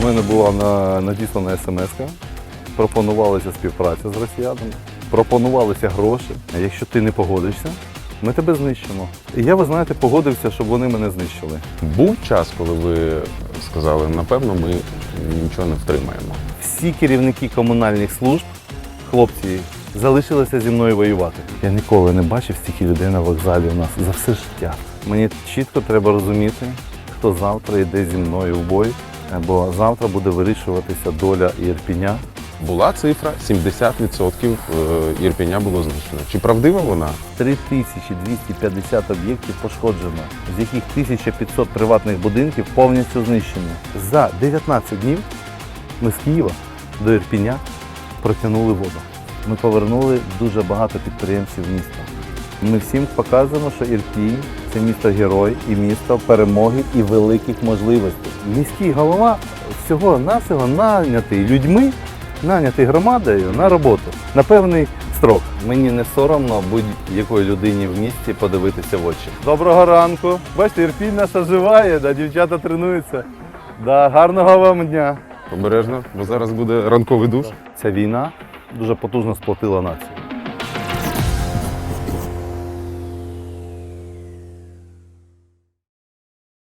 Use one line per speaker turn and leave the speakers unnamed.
До мене була на, надіслана смс пропонувалася співпраця з росіянами, пропонувалися гроші. А якщо ти не погодишся, ми тебе знищимо. І я, ви знаєте, погодився, щоб вони мене знищили.
Був час, коли ви сказали, напевно, ми нічого не втримаємо.
Всі керівники комунальних служб, хлопці, залишилися зі мною воювати. Я ніколи не бачив стільки людей на вокзалі у нас за все життя. Мені чітко треба розуміти, хто завтра йде зі мною в бой, бо завтра буде вирішуватися доля Ірпіня.
Була цифра 70% е, Ірпеня було знищено. Чи правдива вона?
3250 об'єктів пошкоджено, з яких 1500 приватних будинків повністю знищені. За 19 днів ми з Києва до Ірпіня протягнули воду. Ми повернули дуже багато підприємців міста. Ми всім показуємо, що Ірпінь це місто герой і місто перемоги і великих можливостей. Міський голова всього навсього нанятий людьми, нанятий громадою на роботу на певний строк. Мені не соромно будь-якої людині в місті подивитися в очі. Доброго ранку. Бачите, Ірпінь наша живає, да, дівчата тренуються. Да, гарного вам дня.
Обережно, бо зараз буде ранковий душ.
Ця війна дуже потужно сплотила націю.